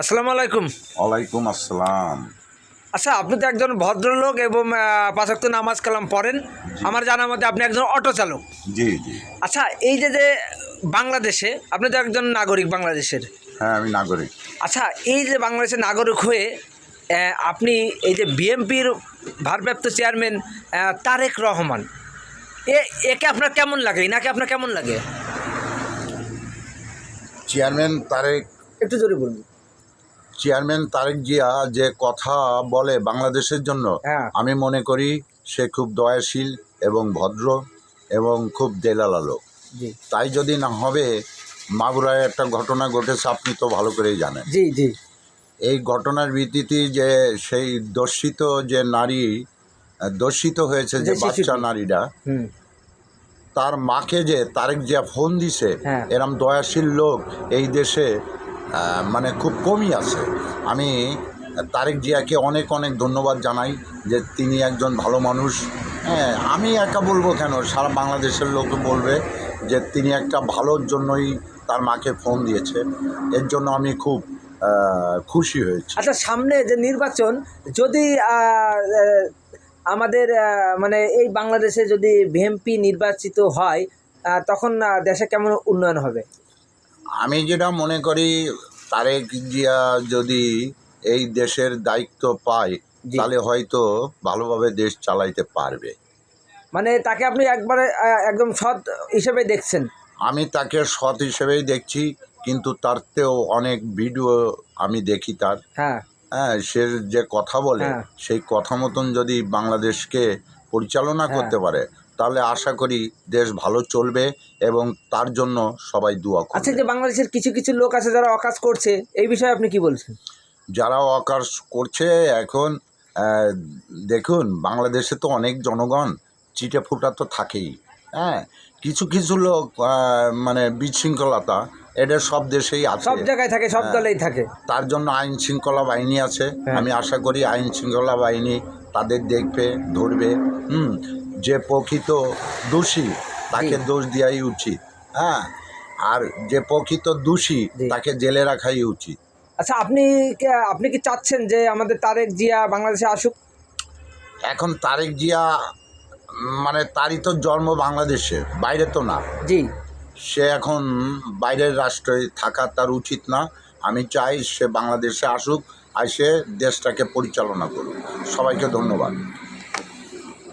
আসসালামু আলাইকুম। ওয়ালাইকুম আসসালাম। আচ্ছা আপনি তো একজন ভদ্রলোক এবং পাঁচক্ত নামাজ কালাম পড়েন। আমার জানার মতে আপনি একজন অটো চালক। জি জি। আচ্ছা এই যে যে বাংলাদেশে আপনি তো একজন নাগরিক বাংলাদেশের। হ্যাঁ আমি নাগরিক। আচ্ছা এই যে বাংলাদেশের নাগরিক হয়ে আপনি এই যে বিএমপির ভারপ্রাপ্ত চেয়ারম্যান তারেক রহমান এ একে আপনার কেমন লাগে? নাকি আপনার কেমন লাগে? চেয়ারম্যান তারেক একটু জোরে বলুন। চেয়ারম্যান তারেক জিয়া যে কথা বলে বাংলাদেশের জন্য হ্যাঁ। আমি মনে করি সে খুব দয়াশীল এবং ভদ্র এবং খুব দেলালা লোক। তাই যদি না হবে মাগুরায় একটা ঘটনা ঘটেছে আপনি তো ভালো করেই জানেন। জি জি। এই ঘটনার ভিত্তিতে যে সেই দর্শিত যে নারী দর্শিত হয়েছে যে বাচ্চা নারীরা হুম। তার মাকে যে তারেক জিয়া ফোন দিছে হ্যাঁ। এরম দয়াশীল লোক এই দেশে মানে খুব কমই আছে। আমি তারেক জিয়াকে অনেক অনেক ধন্যবাদ জানাই যে তিনি একজন ভালো মানুষ। হ্যাঁ আমি একা বলব কেন? সারা বাংলাদেশের লোক বলবে যে তিনি একটা ভালোর জন্যই তার মাকে ফোন দিয়েছে। এর জন্য আমি খুব খুশি হয়েছি। আচ্ছা সামনে যে নির্বাচন, যদি আমাদের মানে এই বাংলাদেশে যদি বিএমপি নির্বাচিত হয় তখন দেশে কেমন উন্নয়ন হবে? আমি যেটা মনে করি তারেক জিয়া যদি এই দেশের দায়িত্ব পায় তাহলে হয়তো ভালোভাবে দেশ চালাইতে পারবে। মানে তাকে আপনি একবারে একদম সৎ হিসেবে দেখছেন? আমি তাকে সৎ হিসেবেই দেখছি কিন্তু তার তেও অনেক ভিডিও আমি দেখি তার। হ্যাঁ। হ্যাঁ সে যে কথা বলে হ্যাঁ। সেই কথা মতন যদি বাংলাদেশকে পরিচালনা হ্যাঁ। করতে পারে তাহলে আশা করি দেশ ভালো চলবে এবং তার জন্য সবাই দোয়া আচ্ছা করবে যে বাংলাদেশের কিছু কিছু লোক আছে যারা অকাজ করছে এই বিষয়ে আপনি কি বলছেন যারা অকাশ করছে এখন দেখুন বাংলাদেশে তো অনেক জনগণ চিটে ফুটা তো থাকেই হ্যাঁ কিছু কিছু লোক মানে বিশৃঙ্খলতা এটা সব দেশেই আছে সব জায়গায় থাকে সব হ্যাঁ। দলেই থাকে তার জন্য আইন শৃঙ্খলা বাহিনী আছে হ্যাঁ। আমি আশা করি আইন শৃঙ্খলা বাহিনী তাদের দেখবে ধরবে হুম যে প্রকৃত দোষী তাকে দোষ দেওয়াই উচিত হ্যাঁ? আর যে প্রকৃত দোষী তাকে জেলে রাখাই উচিত। আচ্ছা আপনি কি- আপনি কি চাচ্ছেন যে আমাদের তারেক জিয়া বাংলাদেশে আসুক? এখন তারেক জিয়া মানে তারই তো জন্ম বাংলাদেশে বাইরে তো না। জি। সে এখন বাইরের রাষ্ট্রে থাকা তার উচিত না। আমি চাই সে বাংলাদেশে আসুক আর সে দেশটাকে পরিচালনা করুক। সবাইকে ধন্যবাদ।